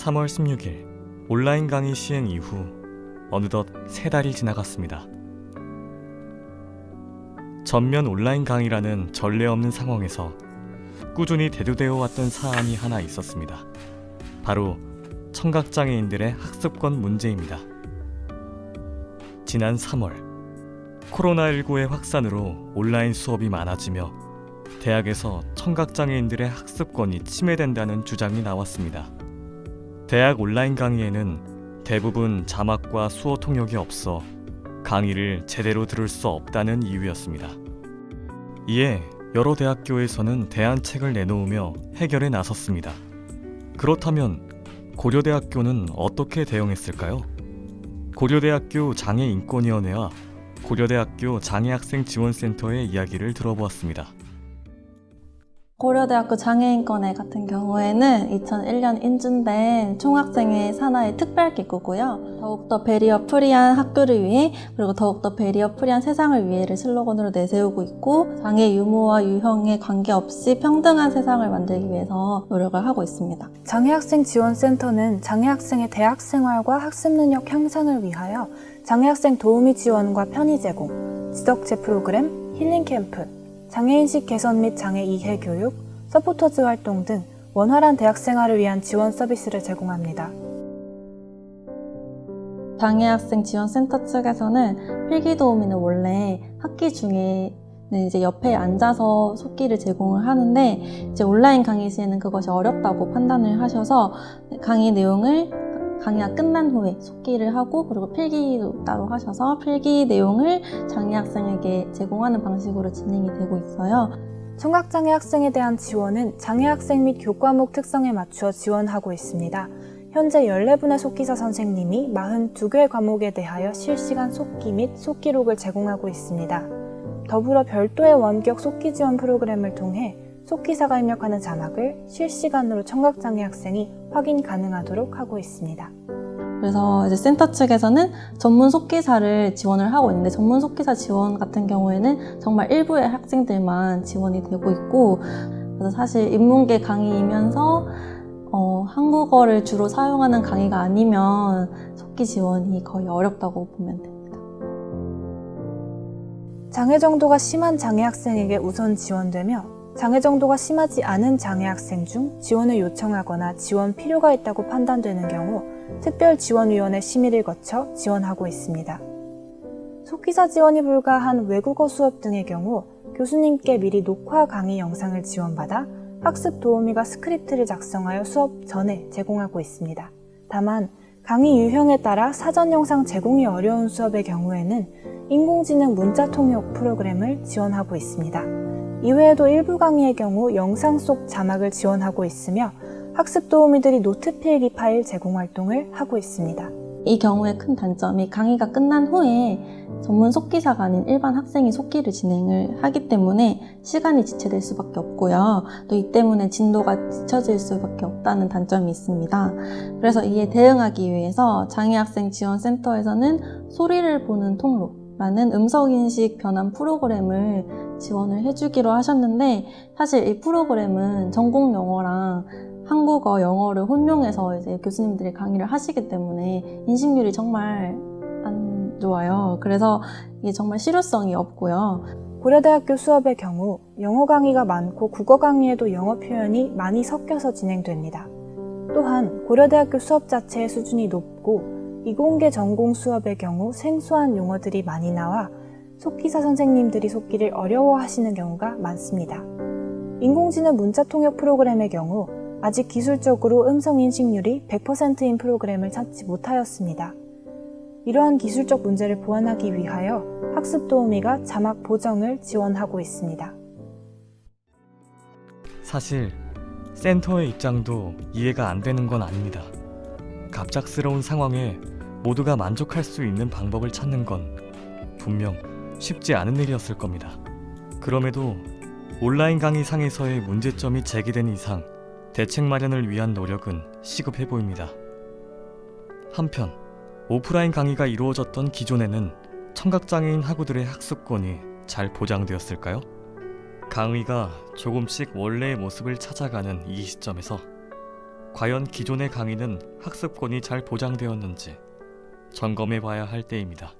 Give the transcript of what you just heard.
3월 16일 온라인 강의 시행 이후 어느덧 세 달이 지나갔습니다. 전면 온라인 강의라는 전례 없는 상황에서 꾸준히 대두되어 왔던 사안이 하나 있었습니다. 바로 청각장애인들의 학습권 문제입니다. 지난 3월 코로나19의 확산으로 온라인 수업이 많아지며 대학에서 청각장애인들의 학습권이 침해된다는 주장이 나왔습니다. 대학 온라인 강의에는 대부분 자막과 수어 통역이 없어 강의를 제대로 들을 수 없다는 이유였습니다. 이에 여러 대학교에서는 대안책을 내놓으며 해결에 나섰습니다. 그렇다면 고려대학교는 어떻게 대응했을까요? 고려대학교 장애인권위원회와 고려대학교 장애학생 지원센터의 이야기를 들어보았습니다. 고려대학교 장애인권회 같은 경우에는 2001년 인준된 총학생회 산하의 특별기구고요. 더욱더 배리어 프리한 학교를 위해 그리고 더욱더 배리어 프리한 세상을 위해를 슬로건으로 내세우고 있고 장애 유무와 유형에 관계없이 평등한 세상을 만들기 위해서 노력을 하고 있습니다. 장애학생 지원센터는 장애학생의 대학 생활과 학습 능력 향상을 위하여 장애학생 도우미 지원과 편의 제공, 지적재 프로그램, 힐링 캠프, 장애인식 개선 및 장애 이해 교육, 서포터즈 활동 등 원활한 대학 생활을 위한 지원 서비스를 제공합니다. 장애학생 지원센터 측에서는 필기 도우미는 원래 학기 중에 는 이제 옆에 앉아서 속기를 제공을 하는데 이제 온라인 강의 시에는 그것이 어렵다고 판단을 하셔서 강의 내용을 강의가 끝난 후에 속기를 하고 그리고 필기도 따로 하셔서 필기 내용을 장애 학생에게 제공하는 방식으로 진행이 되고 있어요. 청각장애 학생에 대한 지원은 장애 학생 및 교과목 특성에 맞추어 지원하고 있습니다. 현재 14분의 속기사 선생님이 42개의 과목에 대하여 실시간 속기 및 속기록을 제공하고 있습니다. 더불어 별도의 원격 속기 지원 프로그램을 통해 속기사가 입력하는 자막을 실시간으로 청각장애 학생이 확인 가능하도록 하고 있습니다. 그래서 이제 센터 측에서는 전문 속기사를 지원을 하고 있는데 전문 속기사 지원 같은 경우에는 정말 일부의 학생들만 지원이 되고 있고 그래서 사실 인문계 강의이면서 어, 한국어를 주로 사용하는 강의가 아니면 속기 지원이 거의 어렵다고 보면 됩니다. 장애 정도가 심한 장애 학생에게 우선 지원되며 장애 정도가 심하지 않은 장애 학생 중 지원을 요청하거나 지원 필요가 있다고 판단되는 경우 특별지원위원회 심의를 거쳐 지원하고 있습니다. 속기사 지원이 불가한 외국어 수업 등의 경우 교수님께 미리 녹화 강의 영상을 지원받아 학습 도우미가 스크립트를 작성하여 수업 전에 제공하고 있습니다. 다만 강의 유형에 따라 사전 영상 제공이 어려운 수업의 경우에는 인공지능 문자 통역 프로그램을 지원하고 있습니다. 이외에도 일부 강의의 경우 영상 속 자막을 지원하고 있으며 학습 도우미들이 노트 필기 파일 제공 활동을 하고 있습니다. 이 경우의 큰 단점이 강의가 끝난 후에 전문 속기사가 아닌 일반 학생이 속기를 진행을 하기 때문에 시간이 지체될 수밖에 없고요. 또 이 때문에 진도가 뒤처질 수밖에 없다는 단점이 있습니다. 그래서 이에 대응하기 위해서 장애학생 지원센터에서는 소리를 보는 통로 라는 음성인식 변환 프로그램을 지원을 해주기로 하셨는데 사실 이 프로그램은 전공 영어랑 한국어, 영어를 혼용해서 이제 교수님들이 강의를 하시기 때문에 인식률이 정말 안 좋아요. 그래서 이게 정말 실효성이 없고요. 고려대학교 수업의 경우 영어 강의가 많고 국어 강의에도 영어 표현이 많이 섞여서 진행됩니다. 또한 고려대학교 수업 자체의 수준이 높고 이공계 전공 수업의 경우 생소한 용어들이 많이 나와 속기사 선생님들이 속기를 어려워하시는 경우가 많습니다. 인공지능 문자 통역 프로그램의 경우 아직 기술적으로 음성 인식률이 100%인 프로그램을 찾지 못하였습니다. 이러한 기술적 문제를 보완하기 위하여 학습 도우미가 자막 보정을 지원하고 있습니다. 사실 센터의 입장도 이해가 안 되는 건 아닙니다. 갑작스러운 상황에 모두가 만족할 수 있는 방법을 찾는 건 분명 쉽지 않은 일이었을 겁니다. 그럼에도 온라인 강의 상에서의 문제점이 제기된 이상 대책 마련을 위한 노력은 시급해 보입니다. 한편 오프라인 강의가 이루어졌던 기존에는 청각장애인 학우들의 학습권이 잘 보장되었을까요? 강의가 조금씩 원래의 모습을 찾아가는 이 시점에서 과연 기존의 강의는 학습권이 잘 보장되었는지 점검해 봐야 할 때입니다.